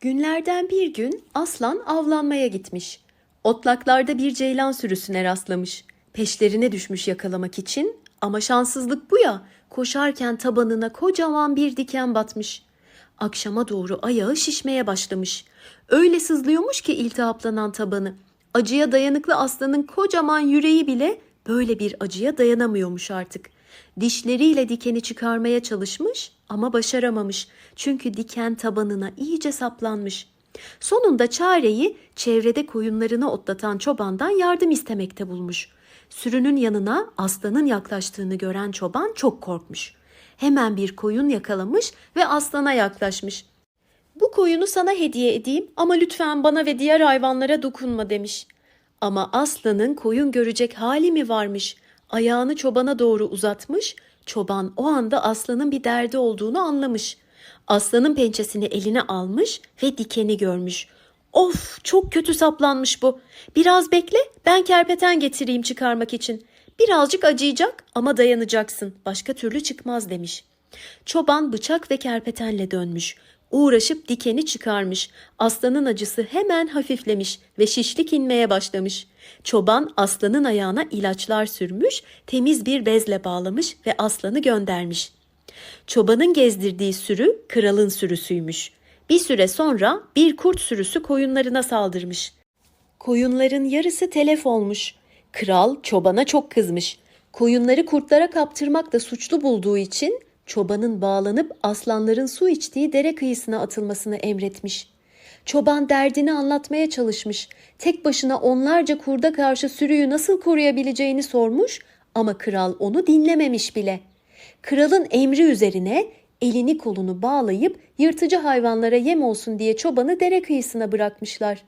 Günlerden bir gün aslan avlanmaya gitmiş. Otlaklarda bir ceylan sürüsüne rastlamış. Peşlerine düşmüş yakalamak için ama şanssızlık bu ya. Koşarken tabanına kocaman bir diken batmış. Akşama doğru ayağı şişmeye başlamış. Öyle sızlıyormuş ki iltihaplanan tabanı. Acıya dayanıklı aslanın kocaman yüreği bile böyle bir acıya dayanamıyormuş artık. Dişleriyle dikeni çıkarmaya çalışmış ama başaramamış. Çünkü diken tabanına iyice saplanmış. Sonunda çareyi çevrede koyunlarını otlatan çobandan yardım istemekte bulmuş. Sürünün yanına aslanın yaklaştığını gören çoban çok korkmuş. Hemen bir koyun yakalamış ve aslana yaklaşmış. Bu koyunu sana hediye edeyim ama lütfen bana ve diğer hayvanlara dokunma demiş. Ama aslanın koyun görecek hali mi varmış? Ayağını çobana doğru uzatmış. Çoban o anda aslanın bir derdi olduğunu anlamış. Aslanın pençesini eline almış ve dikeni görmüş. Of çok kötü saplanmış bu. Biraz bekle ben kerpeten getireyim çıkarmak için. Birazcık acıyacak ama dayanacaksın. Başka türlü çıkmaz demiş. Çoban bıçak ve kerpetenle dönmüş. Uğraşıp dikeni çıkarmış. Aslanın acısı hemen hafiflemiş ve şişlik inmeye başlamış. Çoban aslanın ayağına ilaçlar sürmüş, temiz bir bezle bağlamış ve aslanı göndermiş. Çobanın gezdirdiği sürü kralın sürüsüymüş. Bir süre sonra bir kurt sürüsü koyunlarına saldırmış. Koyunların yarısı telef olmuş. Kral çobana çok kızmış. Koyunları kurtlara kaptırmakla suçlu bulduğu için çobanın bağlanıp aslanların su içtiği dere kıyısına atılmasını emretmiş. Çoban derdini anlatmaya çalışmış. Tek başına onlarca kurda karşı sürüyü nasıl koruyabileceğini sormuş ama kral onu dinlememiş bile. Kralın emri üzerine elini kolunu bağlayıp yırtıcı hayvanlara yem olsun diye çobanı dere kıyısına bırakmışlar.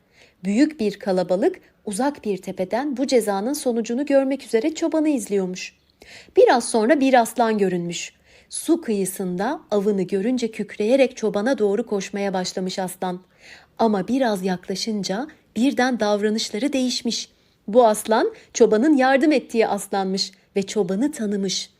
Büyük bir kalabalık uzak bir tepeden bu cezanın sonucunu görmek üzere çobanı izliyormuş. Biraz sonra bir aslan görünmüş. Su kıyısında avını görünce kükreyerek çobana doğru koşmaya başlamış aslan. Ama biraz yaklaşınca birden davranışları değişmiş. Bu aslan çobanın yardım ettiği aslanmış ve çobanı tanımış.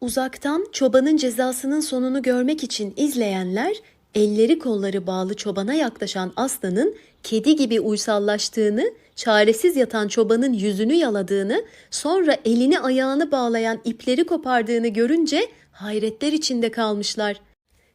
Uzaktan çobanın cezasının sonunu görmek için izleyenler elleri kolları bağlı çobana yaklaşan aslanın kedi gibi uysallaştığını, çaresiz yatan çobanın yüzünü yaladığını, sonra elini ayağını bağlayan ipleri kopardığını görünce hayretler içinde kalmışlar.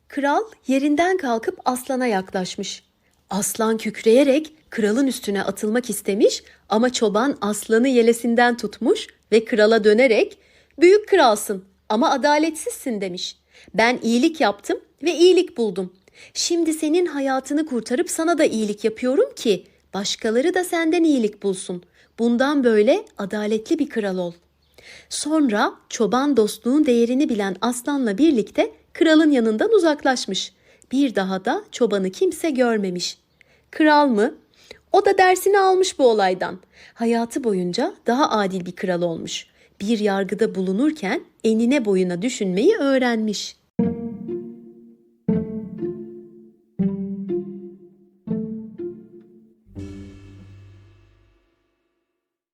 Kral yerinden kalkıp aslana yaklaşmış. Aslan kükreyerek kralın üstüne atılmak istemiş ama çoban aslanı yelesinden tutmuş ve krala dönerek "Büyük kralsın ama adaletsizsin." demiş. "Ben iyilik yaptım ve iyilik buldum. Şimdi senin hayatını kurtarıp sana da iyilik yapıyorum ki başkaları da senden iyilik bulsun. Bundan böyle adaletli bir kral ol." Sonra çoban dostluğun değerini bilen aslanla birlikte kralın yanından uzaklaşmış. Bir daha da çobanı kimse görmemiş. Kral mı? O da dersini almış bu olaydan. Hayatı boyunca daha adil bir kral olmuş. Bir yargıda bulunurken enine boyuna düşünmeyi öğrenmiş.